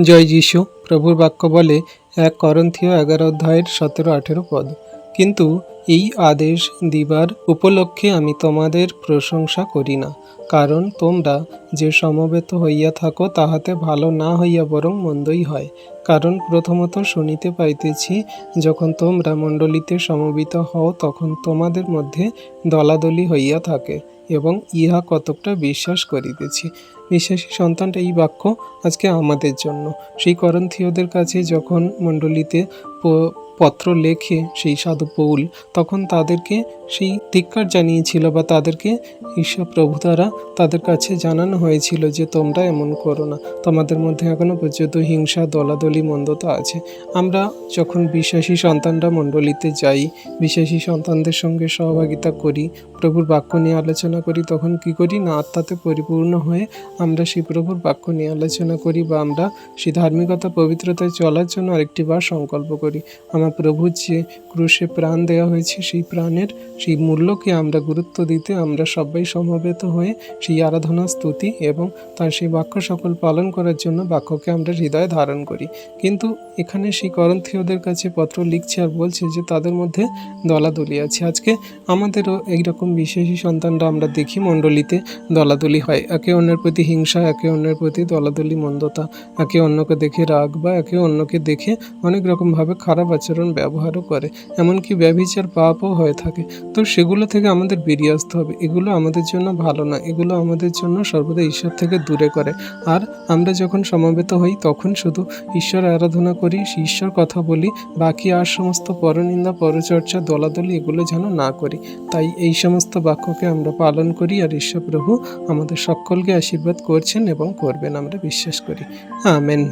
জয় যিশু প্রভুর বাক্য বলে এক করন্থীয় এগারো অধ্যায়ের সতেরো আঠেরো পদ। কিন্তু এই আদেশ দিবার উপলক্ষে আমি তোমাদের প্রশংসা করি না, কারণ তোমরা যে সমবেত হইয়া থাকো তাহাতে ভালো না হইয়া বরং মন্দই হয়। কারণ প্রথমত শুনিতে পাইতেছি, যখন তোমরা মণ্ডলীতে সমবেত হও তখন তোমাদের মধ্যে দলাদলি হইয়া থাকে এবং ইহা কতকটা বিশ্বাস করিতেছি। বিশ্বাসী সন্তানটা এই বাক্য আজকে আমাদের জন্য। সেই করন্থীয়দের কাছে যখন মণ্ডলীতে পত্র লেখে সেই সাধু পৌল তখন তাদেরকে সেই ধিক্কার জানিয়েছিল বা তাদেরকে ঈশ্বর প্রভু দ্বারা তাদের কাছে জানানো হয়েছিল যে তোমরা এমন করো না। তোমাদের মধ্যে এখনও পর্যন্ত হিংসা, দলাদলি, মন্দতা আছে। আমরা যখন বিশ্বাসী সন্তানরা মণ্ডলীতে যাই, বিশ্বাসী সন্তানদের সঙ্গে সহভাগিতা করি, প্রভুর বাক্য নিয়ে আলোচনা করি, তখন কি করি না, আত্মাতে পরিপূর্ণ হয়ে আমরা সেই প্রভুর বাক্য নিয়ে আলোচনা করি বা আমরা সেই ধার্মিকতা, পবিত্রতায় চলার জন্য আরেকটি বার সংকল্প করি। আমার প্রভুর যে ক্রুশে প্রাণ দেওয়া হয়েছে সেই প্রাণের, সেই মূল্যকে আমরা গুরুত্ব দিতে আমরা সবাই সমবেত হয়ে সেই আরাধনা, স্তুতি এবং তার সেই বাক্য সকল পালন করার জন্য বাক্যকে আমরা হৃদয়ে ধারণ করি। কিন্তু এখানে সেই করন্থীয়দের কাছে পত্র লিখছে আর বলছে যে তাদের মধ্যে দলাদলি আছে। আজকে আমাদেরও এইরকম বিশেষী সন্তানরা আমরা দেখি মণ্ডলীতে দলাদলি হয়। একে অন্যের প্রতি হিংসা, একে অন্যের প্রতি দলাদলি মন্দতা, একে অন্যকে দেখে রাগ বা একে অন্যকে দেখে অনেক রকমভাবে খারাপ আচরণ ব্যবহারও করে। এমনকি ব্যভিচার পাপও হয়ে থাকে। তো সেগুলো থেকে আমাদের বেরিয়ে আসতে হবে। এগুলো আমাদের জন্য ভালো না এগুলো আমাদের জন্য সর্বদা ঈশ্বর থেকে দূরে করে। আর আমরা যখন সমবেত হই, তখন শুধু ঈশ্বর আরাধনা করি ঈশ্বর কথা বলি, বাকি আর সমস্ত পরনিন্দা, পরচর্চা, দলাদলি এগুলো যেন না করি। তাই এই সমস্ত বাক্যকে আমরা পালন করি আর ঈশ্বর প্রভু আমাদের সকলকে আশীর্বাদ করছেন এবং করবেন আমরা বিশ্বাস করি। আমেন।